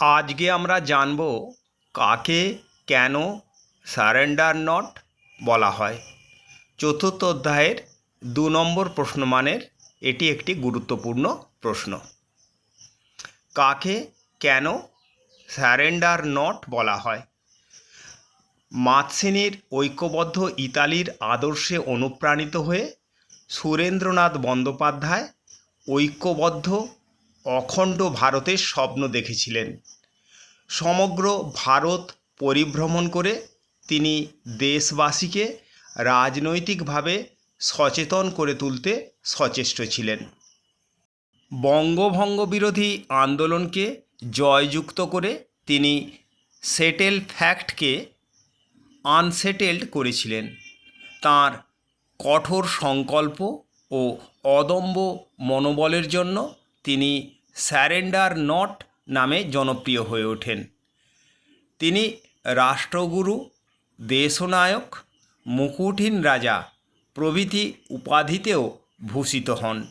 আজকে আমরা জানব কাকে কেন সারেন্ডার নট বলা হয়। চতুর্থ অধ্যায়ের দু নম্বর প্রশ্নমানের এটি একটি গুরুত্বপূর্ণ প্রশ্ন। কাকে কেন স্যারেন্ডার নট বলা হয়? মাতসেনের ঐক্যবদ্ধ ইতালির আদর্শে অনুপ্রাণিত হয়ে সুরেন্দ্রনাথ বন্দ্যোপাধ্যায় ঐক্যবদ্ধ অখণ্ড ভারতের স্বপ্ন দেখেছিলেন। সমগ্র ভারত পরিভ্রমণ করে তিনি দেশবাসীকে রাজনৈতিকভাবে সচেতন করে তুলতে সচেষ্ট ছিলেন। বঙ্গভঙ্গ বিরোধী আন্দোলনকে জয়যুক্ত করে তিনি সেটেল ফ্যাক্টকে আনসেটেলড করেছিলেন। তার কঠোর সংকল্প ও অদম্য মনোবলের জন্য তিনি স্যারেন্ডার নট নামে জনপ্রিয় হয়ে ওঠেন। তিনি রাষ্ট্রগুরু, দেশনায়ক মুকুটহীন রাজা প্রভৃতি উপাধিতেও ভূষিত হন।